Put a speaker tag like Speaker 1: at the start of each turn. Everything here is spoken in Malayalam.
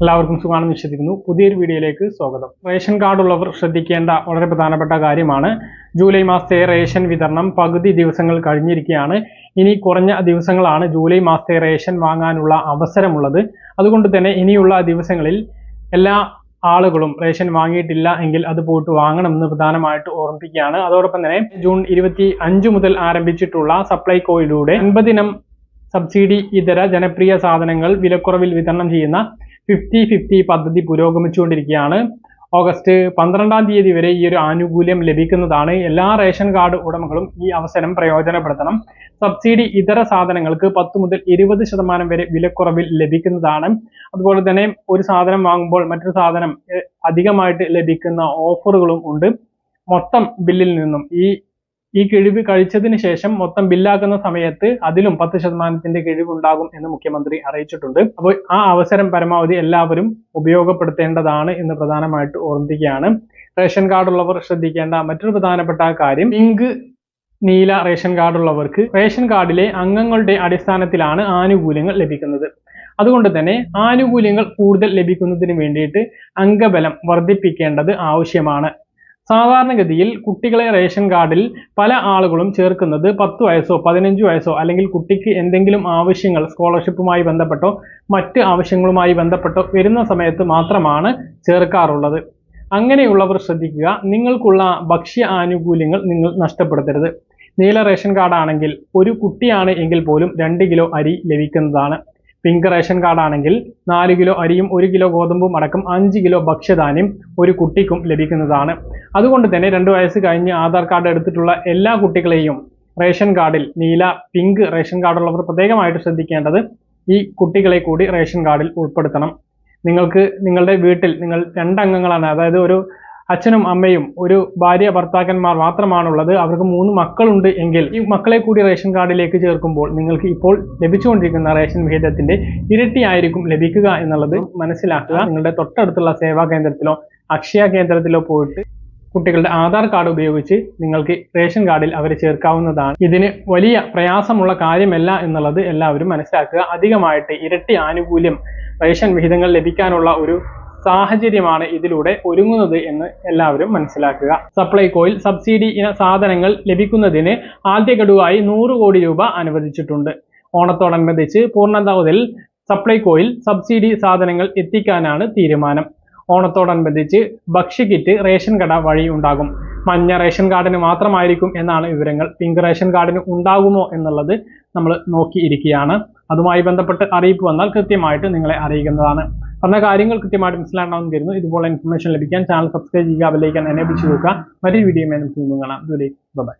Speaker 1: എല്ലാവർക്കും സുഖമാണെന്ന് വിശ്വസിക്കുന്നു. പുതിയൊരു വീഡിയോയിലേക്ക് സ്വാഗതം. റേഷൻ കാർഡ് ഉള്ളവർ ശ്രദ്ധിക്കേണ്ട വളരെ പ്രധാനപ്പെട്ട കാര്യമാണ്. ജൂലൈ മാസത്തെ റേഷൻ വിതരണം പകുതി ദിവസങ്ങൾ കഴിഞ്ഞിരിക്കുകയാണ്. ഇനി കുറഞ്ഞ ദിവസങ്ങളാണ് ജൂലൈ മാസത്തെ റേഷൻ വാങ്ങാനുള്ള അവസരമുള്ളത്. അതുകൊണ്ട് തന്നെ ഇനിയുള്ള ദിവസങ്ങളിൽ എല്ലാ ആളുകളും റേഷൻ വാങ്ങിയിട്ടില്ല എങ്കിൽ അത് പോയിട്ട് വാങ്ങണമെന്ന് പ്രധാനമായിട്ട് ഓർമ്മിപ്പിക്കുകയാണ്. അതോടൊപ്പം തന്നെ ജൂൺ ഇരുപത്തി അഞ്ച് മുതൽ ആരംഭിച്ചിട്ടുള്ള സപ്ലൈകോയിലൂടെ അൻപതിനം സബ്സിഡി ഇതര ജനപ്രിയ സാധനങ്ങൾ വിലക്കുറവിൽ വിതരണം ചെയ്യുന്ന ഫിഫ്റ്റി ഫിഫ്റ്റി പദ്ധതി പുരോഗമിച്ചുകൊണ്ടിരിക്കുകയാണ്. ഓഗസ്റ്റ് പന്ത്രണ്ടാം തീയതി വരെ ഈ ഒരു ആനുകൂല്യം ലഭിക്കുന്നതാണ്. എല്ലാ റേഷൻ കാർഡ് ഉടമകളും ഈ അവസരം പ്രയോജനപ്പെടുത്തണം. സബ്സിഡി ഇതര സാധനങ്ങൾക്ക് പത്ത് മുതൽ ഇരുപത് ശതമാനം വരെ വിലക്കുറവിൽ ലഭിക്കുന്നതാണ്. അതുപോലെ തന്നെ ഒരു സാധനം വാങ്ങുമ്പോൾ മറ്റൊരു സാധനം അധികമായിട്ട് ലഭിക്കുന്ന ഓഫറുകളും ഉണ്ട്. മൊത്തം ബില്ലിൽ നിന്നും ഈ ഈ കിഴിവ് കഴിച്ചതിന് ശേഷം മൊത്തം ബില്ലാക്കുന്ന സമയത്ത് അതിലും പത്ത് ശതമാനത്തിന്റെ കിഴിവ് ഉണ്ടാകും എന്ന് മുഖ്യമന്ത്രി അറിയിച്ചിട്ടുണ്ട്. അപ്പോൾ ആ അവസരം പരമാവധി എല്ലാവരും ഉപയോഗപ്പെടുത്തേണ്ടതാണ് എന്ന് പ്രധാനമായിട്ട് ഓർമ്മിപ്പിക്കുകയാണ്. റേഷൻ കാർഡ് ഉള്ളവർ ശ്രദ്ധിക്കേണ്ട മറ്റൊരു പ്രധാനപ്പെട്ട കാര്യം പിങ്ക് നീല റേഷൻ കാർഡ് ഉള്ളവർക്ക് റേഷൻ കാർഡിലെ അംഗങ്ങളുടെ അടിസ്ഥാനത്തിലാണ് ആനുകൂല്യങ്ങൾ ലഭിക്കുന്നത്. അതുകൊണ്ട് തന്നെ ആനുകൂല്യങ്ങൾ കൂടുതൽ ലഭിക്കുന്നതിന് വേണ്ടിയിട്ട് അംഗബലം വർദ്ധിപ്പിക്കേണ്ടത് ആവശ്യമാണ്. സാധാരണഗതിയിൽ കുട്ടികളെ റേഷൻ കാർഡിൽ പല ആളുകളും ചേർക്കുന്നത് പത്ത് വയസ്സോ പതിനഞ്ച് വയസ്സോ അല്ലെങ്കിൽ കുട്ടിക്ക് എന്തെങ്കിലും ആവശ്യങ്ങൾ സ്കോളർഷിപ്പുമായി ബന്ധപ്പെട്ടോ മറ്റ് ആവശ്യങ്ങളുമായി ബന്ധപ്പെട്ടോ വരുന്ന സമയത്ത് മാത്രമാണ് ചേർക്കാറുള്ളത്. അങ്ങനെയുള്ളവർ ശ്രദ്ധിക്കുക നിങ്ങൾക്കുള്ള ഭക്ഷ്യ ആനുകൂല്യങ്ങൾ നിങ്ങൾ നഷ്ടപ്പെടുത്തരുത്. നീല റേഷൻ കാർഡാണെങ്കിൽ ഒരു കുട്ടിയാണ് എങ്കിൽ പോലും രണ്ട് കിലോ അരി ലഭിക്കുന്നതാണ്. പിങ്ക് റേഷൻ കാർഡാണെങ്കിൽ നാല് കിലോ അരിയും ഒരു കിലോ ഗോതമ്പും അടക്കം അഞ്ച് കിലോ ഭക്ഷ്യധാന്യം ഒരു കുട്ടിക്കും ലഭിക്കുന്നതാണ്. അതുകൊണ്ട് തന്നെ രണ്ട് വയസ്സ് കഴിഞ്ഞ് ആധാർ കാർഡ് എടുത്തിട്ടുള്ള എല്ലാ കുട്ടികളെയും റേഷൻ കാർഡിൽ നീല പിങ്ക് റേഷൻ കാർഡുള്ളവർ പ്രത്യേകമായിട്ട് ശ്രദ്ധിക്കേണ്ടത് ഈ കുട്ടികളെ കൂടി റേഷൻ കാർഡിൽ ഉൾപ്പെടുത്തണം. നിങ്ങൾക്ക് നിങ്ങളുടെ വീട്ടിൽ നിങ്ങൾ രണ്ടംഗങ്ങളാണ് അതായത് ഒരു അച്ഛനും അമ്മയും ഒരു ഭാര്യ ഭർത്താക്കന്മാർ മാത്രമാണുള്ളത്. അവർക്ക് മൂന്ന് മക്കളുണ്ട് എങ്കിൽ ഈ മക്കളെ കൂടി റേഷൻ കാർഡിലേക്ക് ചേർക്കുമ്പോൾ നിങ്ങൾക്ക് ഇപ്പോൾ ലഭിച്ചുകൊണ്ടിരിക്കുന്ന റേഷൻ വിഹിതത്തിന്റെ ഇരട്ടിയായിരിക്കും ലഭിക്കുക എന്നുള്ളത് മനസ്സിലാക്കുക. നിങ്ങളുടെ തൊട്ടടുത്തുള്ള സേവാ കേന്ദ്രത്തിലോ അക്ഷയ കേന്ദ്രത്തിലോ പോയിട്ട് കുട്ടികളുടെ ആധാർ കാർഡ് ഉപയോഗിച്ച് നിങ്ങൾക്ക് റേഷൻ കാർഡിൽ അവരെ ചേർക്കാവുന്നതാണ്. ഇതിന് വലിയ പ്രയാസമുള്ള കാര്യമല്ല എന്നുള്ളത് എല്ലാവരും മനസ്സിലാക്കുക. അധികമായിട്ട് ഇരട്ടി ആനുകൂല്യം റേഷൻ വിഹിതങ്ങൾ ലഭിക്കാനുള്ള ഒരു സാഹചര്യമാണ് ഇതിലൂടെ ഒരുങ്ങുന്നത് എന്ന് എല്ലാവരും മനസ്സിലാക്കുക. സപ്ലൈകോയിൽ സബ്സിഡി ഇന സാധനങ്ങൾ ലഭിക്കുന്നതിന് ആദ്യ ഗഡുവായി നൂറ് കോടി രൂപ അനുവദിച്ചിട്ടുണ്ട്. ഓണത്തോടനുബന്ധിച്ച് പൂർണതോതിൽ സപ്ലൈകോയിൽ സബ്സിഡി സാധനങ്ങൾ എത്തിക്കാനാണ് തീരുമാനം. ഓണത്തോടനുബന്ധിച്ച് ഭക്ഷ്യക്കിറ്റ് റേഷൻ കട വഴി ഉണ്ടാകും. മഞ്ഞ റേഷൻ കാർഡിന് മാത്രമായിരിക്കും എന്നാണ് വിവരങ്ങൾ. പിങ്ക് റേഷൻ കാർഡിന് ഉണ്ടാകുമോ എന്നുള്ളത് നമ്മൾ നോക്കിയിരിക്കുകയാണ്. അതുമായി ബന്ധപ്പെട്ട് അറിയിപ്പ് വന്നാൽ കൃത്യമായിട്ട് നിങ്ങളെ അറിയിക്കുന്നതാണ്. പറഞ്ഞ കാര്യങ്ങൾ കൃത്യമായിട്ട് മനസ്സിലാക്കണമെന്ന് കരുതുന്നു. ഇതുപോലെ ഇൻഫർമേഷൻ ലഭിക്കാൻ ചാനൽ സബ്സ്ക്രൈബ് ചെയ്യുക ബെല്ലൈക്കൻ എനേബിൾ നോക്കുക മറ്റൊരു വീഡിയോ കാണാം. ബൈ